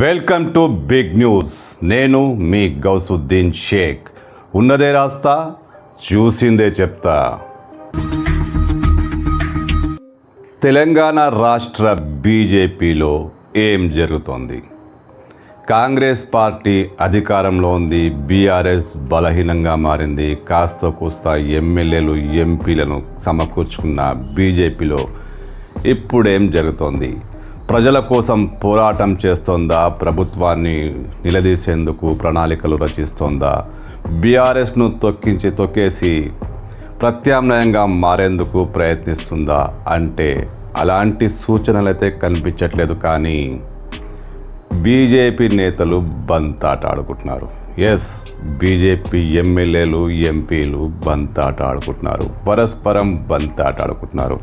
Welcome to big news. నేను మీ గౌసుద్దీన్ షేక్. ఉన్నదే రాస్తా చూసిందే చెప్తా. తెలంగాణ రాష్ట్ర బీజేపీలో ఏం జరుగుతోంది? కాంగ్రెస్ పార్టీ అధికారంలో ఉంది బీఆర్ఎస్ బలహీనంగా మారింది కాస్త కూస్త ఎమ్మెల్యేలు ఎంపీలను సమకూర్చుకున్న బీజేపీలో ఇప్పుడేం జరుగుతోంది? ప్రజల కోసం పోరాటం చేస్తోందా? ప్రభుత్వాన్ని నిలదీసేందుకు ప్రణాళికలు రచిస్తోందా? బీఆర్ఎస్ను తొక్కించి తొక్కేసి ప్రత్యామ్నాయంగా మారేందుకు ప్రయత్నిస్తుందా అంటే అలాంటి సూచనలు అయితే కనిపించట్లేదు కానీ బీజేపీ నేతలు బంతాట ఆడుకుంటున్నారు ఎస్ బీజేపీ ఎమ్మెల్యేలు ఎంపీలు బంతాట ఆడుకుంటున్నారు పరస్పరం బంతాట ఆడుకుంటున్నారు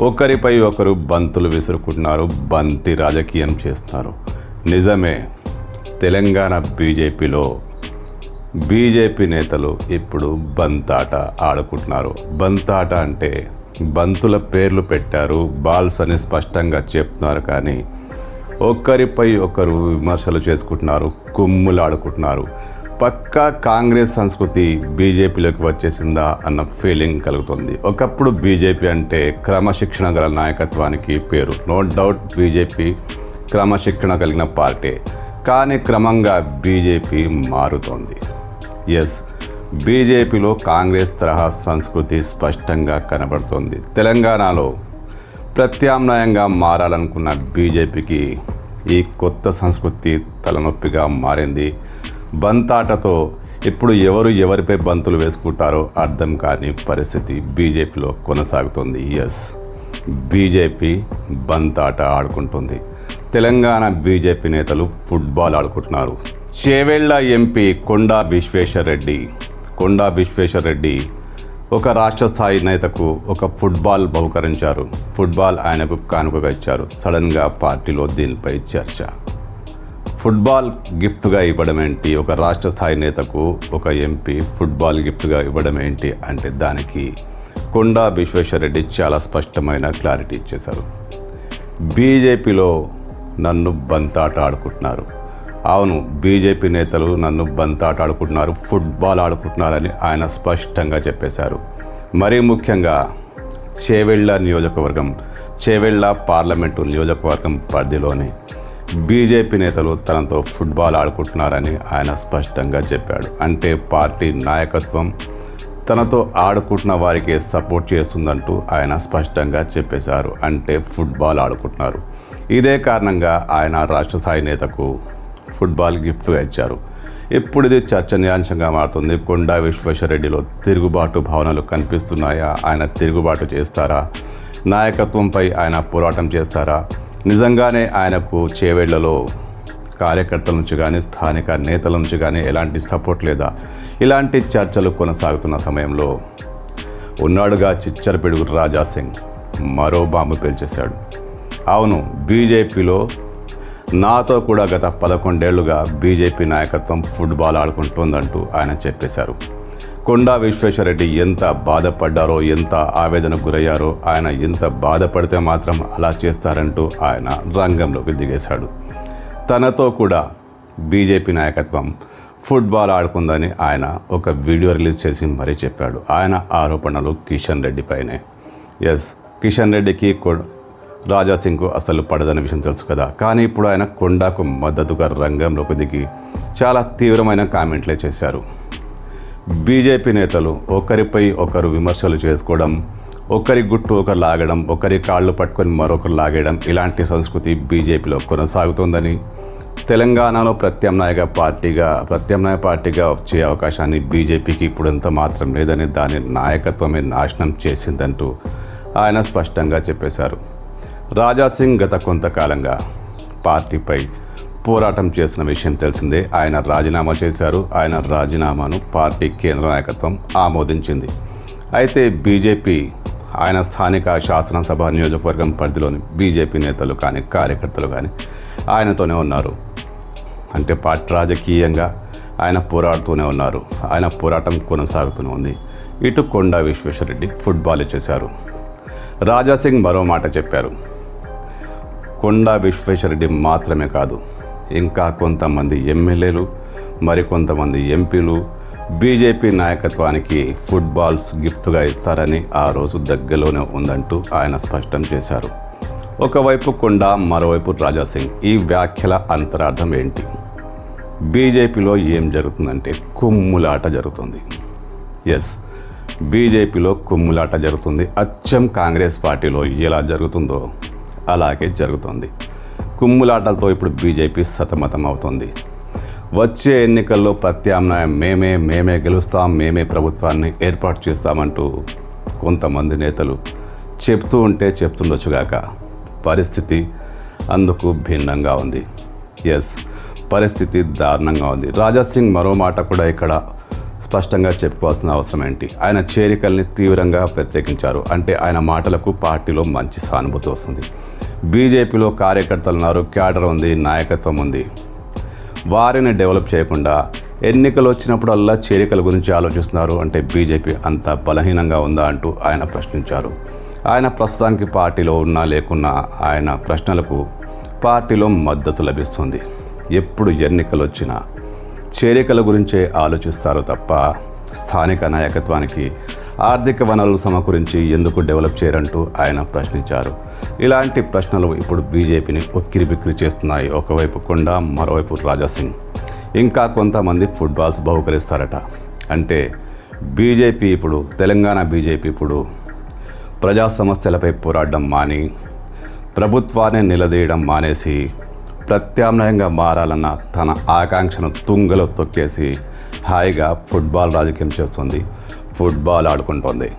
ఒకరిపై ఒకరు బంతులు విసురుకుంటున్నారు బంతి రాజకీయం చేస్తున్నారు. నిజమే తెలంగాణ బీజేపీలో బీజేపీ నేతలు ఇప్పుడు బంతాట ఆడుకుంటున్నారు. బంతాట అంటే బంతుల పేర్లు పెట్టారు బాల్స్ అని స్పష్టంగా చెప్తున్నారు కానీ ఒకరిపై ఒకరు విమర్శలు చేసుకుంటున్నారు కుమ్ములు ఆడుకుంటున్నారు పక్కా కాంగ్రెస్ సంస్కృతి బీజేపీలోకి వచ్చేసిందా అన్న ఫీలింగ్ కలుగుతుంది. ఒకప్పుడు బీజేపీ అంటే క్రమశిక్షణ గల నాయకత్వానికి పేరు. నో డౌట్ బీజేపీ క్రమశిక్షణ కలిగిన పార్టీ. కానీ క్రమంగా బీజేపీ మారుతోంది. ఎస్ బీజేపీలో కాంగ్రెస్ తరహా సంస్కృతి స్పష్టంగా కనబడుతోంది. తెలంగాణలో ప్రత్యామ్నాయంగా మారాలనుకున్న బీజేపీకి ఈ కొత్త సంస్కృతి తలనొప్పిగా మారింది. బంతాటతో ఇప్పుడు ఎవరు ఎవరిపై బంతులు వేసుకుంటారో అర్థం కాని పరిస్థితి బీజేపీలో కొనసాగుతుంది. ఎస్ బీజేపీ బంతాట ఆడుకుంటుంది. తెలంగాణ బీజేపీ నేతలు ఫుట్బాల్ ఆడుకుంటున్నారు. చేవెళ్ళ ఎంపీ కొండా విశ్వేశ్వర్ రెడ్డి కొండా విశ్వేశ్వర్ రెడ్డి ఒక రాష్ట్ర స్థాయి నేతకు ఒక ఫుట్బాల్ బహుకరించారు. ఫుట్బాల్ ఆయనకు కానుకగా ఇచ్చారు. సడన్గా పార్టీలో దీనిపై చర్చ. ఫుట్బాల్ గిఫ్ట్గా ఇవ్వడం ఏంటి? ఒక రాష్ట్ర స్థాయి నేతకు ఒక ఎంపీ ఫుట్బాల్ గిఫ్ట్గా ఇవ్వడం ఏంటి అంటే దానికి కొండా విశ్వేశ్వరరెడ్డి చాలా స్పష్టమైన క్లారిటీ ఇచ్చేశారు. బీజేపీలో నన్ను బంతాట ఆడుకుంటున్నారు. అవును బీజేపీ నేతలు నన్ను బంతాట ఆడుకుంటున్నారు ఫుట్బాల్ ఆడుకుంటున్నారని ఆయన స్పష్టంగా చెప్పేశారు. మరీ ముఖ్యంగా చేవెళ్ళ నియోజకవర్గం చేవెళ్ళ పార్లమెంటు నియోజకవర్గం పరిధిలోనే బీజేపీ నేతలు తనతో ఫుట్బాల్ ఆడుకుంటున్నారని ఆయన స్పష్టంగా చెప్పాడు. అంటే పార్టీ నాయకత్వం తనతో ఆడుకుంటున్న వారికి సపోర్ట్ చేస్తుందంటూ ఆయన స్పష్టంగా చెప్పేశారు. అంటే ఫుట్బాల్ ఆడుకుంటున్నారు. ఇదే కారణంగా ఆయన రాష్ట్ర స్థాయి నేతకు ఫుట్బాల్ గిఫ్ట్గా ఇచ్చారు. ఇప్పుడు ఇది చర్చనీయాంశంగా మారుతుంది. కొండా విశ్వేశ్వరరెడ్డిలో తిరుగుబాటు భావనలు కనిపిస్తున్నాయా? ఆయన తిరుగుబాటు చేస్తారా? నాయకత్వంపై ఆయన పోరాటం చేస్తారా? నిజంగానే ఆయనకు చేవేళ్ళలో కార్యకర్తల నుంచి కానీ స్థానిక నేతల నుంచి కానీ ఎలాంటి సపోర్ట్ లేదా ఇలాంటి చర్చలు కొనసాగుతున్న సమయంలో ఉన్నాడుగా చిచ్చర పిడుగు రాజా సింగ్ మరో బాంబు పేల్చేశాడు. అవును బీజేపీలో నాతో కూడా గత పదకొండేళ్ళుగా బీజేపీ నాయకత్వం ఫుట్బాల్ ఆడుకుంటుందంటూ ఆయన చెప్పేశారు. కొండా విశ్వేశ్వరరెడ్డి ఎంత బాధపడ్డారో ఎంత ఆవేదనకు గురయ్యారో ఆయన ఎంత బాధపడితే మాత్రం అలా చేస్తారంటూ ఆయన రంగంలోకి దిగేశాడు తనతో కూడా బీజేపీ నాయకత్వం ఫుట్బాల్ ఆడుకుందని ఆయన ఒక వీడియో రిలీజ్ చేసి మరీ చెప్పాడు. ఆయన ఆరోపణలు కిషన్ రెడ్డి పైనే. ఎస్ కిషన్ రెడ్డికి కొ- రాజా సింగ్కు అసలు పడదన్న విషయం తెలుసు కదా. కానీ ఇప్పుడు ఆయన కొండాకు మద్దతుగా రంగంలోకి దిగి చాలా తీవ్రమైన కామెంట్లే చేశారు. బీజేపీ నేతలు ఒకరిపై ఒకరు విమర్శలు చేసుకోవడం ఒకరి గుట్టు ఒకరు లాగడం ఒకరి కాళ్ళు పట్టుకొని మరొకరు లాగేయడం ఇలాంటి సంస్కృతి బీజేపీలో కొనసాగుతోందని తెలంగాణలో ప్రత్యామ్నాయ పార్టీగా ప్రత్యామ్నాయ పార్టీగా వచ్చే అవకాశాన్ని బీజేపీకి ఇప్పుడంత మాత్రం లేదని దాని నాయకత్వమే నాశనం చేసిందంటూ ఆయన స్పష్టంగా చెప్పేశారు. రాజాసింగ్ గత కొంతకాలంగా పార్టీపై పోరాటం చేసిన విషయం తెలిసిందే. ఆయన రాజీనామా చేశారు. ఆయన రాజీనామాను పార్టీ కేంద్ర నాయకత్వం ఆమోదించింది. అయితే బీజేపీ ఆయన స్థానిక శాసనసభ నియోజకవర్గం పరిధిలోని బీజేపీ నేతలు కానీ కార్యకర్తలు కానీ ఆయనతోనే ఉన్నారు. అంటే పార్టీ రాజకీయంగా ఆయన పోరాడుతూనే ఉన్నారు. ఆయన పోరాటం కొనసాగుతూనే ఉంది. ఇటు కొండా విశ్వేశ్వరరెడ్డి ఫుట్బాల్ చేశారు. రాజాసింగ్ మరో మాట చెప్పారు. కొండా విశ్వేశ్వరరెడ్డి మాత్రమే కాదు ఇంకా కొంతమంది ఎమ్మెల్యేలు మరికొంతమంది ఎంపీలు బీజేపీ నాయకత్వానికి ఫుట్బాల్స్ గిఫ్ట్గా ఇస్తారని ఆ రోజు దగ్గరలోనే ఉందంటూ ఆయన స్పష్టం చేశారు. ఒకవైపు కొండ మరోవైపు రాజాసింగ్. ఈ వ్యాఖ్యల అంతరార్థం ఏంటి? బీజేపీలో ఏం జరుగుతుందంటే కుమ్ములాట జరుగుతుంది. ఎస్ బీజేపీలో కుమ్ములాట జరుగుతుంది. అచ్చం కాంగ్రెస్ పార్టీలో ఎలా జరుగుతుందో అలాగే జరుగుతుంది. కుమ్ములాటలతో ఇప్పుడు బీజేపీ సతమతం అవుతుంది. వచ్చే ఎన్నికల్లో ప్రత్యామ్నాయం మేమే మేమే గెలుస్తాం మేమే ప్రభుత్వాన్ని ఏర్పాటు చేస్తామంటూ కొంతమంది నేతలు చెప్తూ ఉంటే చెప్తుండొచ్చుగాక పరిస్థితి అందుకు భిన్నంగా ఉంది. ఎస్ పరిస్థితి దారుణంగా ఉంది. రాజాసింగ్ మరో మాట కూడా ఇక్కడ స్పష్టంగా చెప్పుకోవాల్సిన అవసరం ఏంటి? ఆయన చేరికల్ని తీవ్రంగా వ్యతిరేకించారు. అంటే ఆయన మాటలకు పార్టీలో మంచి సానుభూతి వస్తుంది. బీజేపీలో కార్యకర్తలు ఉన్నారు క్యాడర్ ఉంది నాయకత్వం ఉంది. వారిని డెవలప్ చేయకుండా ఎన్నికలు వచ్చినప్పుడల్లా చేరికల గురించి ఆలోచిస్తున్నారు. అంటే బీజేపీ అంత బలహీనంగా ఉందా అంటూ ఆయన ప్రశ్నించారు. ఆయన ప్రస్తుతానికి పార్టీలో ఉన్నా లేకున్నా ఆయన ప్రశ్నలకు పార్టీలో మద్దతు లభిస్తుంది. ఎప్పుడు ఎన్నికలు వచ్చినా చేరికల గురించే ఆలోచిస్తారు తప్ప స్థానిక నాయకత్వానికి ఆర్థిక వనరులు సమకూరించి ఎందుకు డెవలప్ చేయరంటూ ఆయన ప్రశ్నించారు. ఇలాంటి ప్రశ్నలు ఇప్పుడు బీజేపీని ఉక్కిరి బిక్కిరి చేస్తున్నాయి. ఒకవైపు కొండ మరోవైపు రాజాసింగ్. ఇంకా కొంతమంది ఫుట్బాల్స్ బహుకరిస్తారట. అంటే బీజేపీ ఇప్పుడు తెలంగాణ బీజేపీ ఇప్పుడు ప్రజా సమస్యలపై పోరాడడం మాని ప్రభుత్వాన్ని నిలదీయడం మానేసి ప్రత్యామ్నాయంగా మారాలన్న తన ఆకాంక్షను తుంగలో తొక్కేసి హాయిగా ఫుట్బాల్ రాజకీయం చేస్తుంది. ఫుట్బాల్ ఆడుకుంటోంది.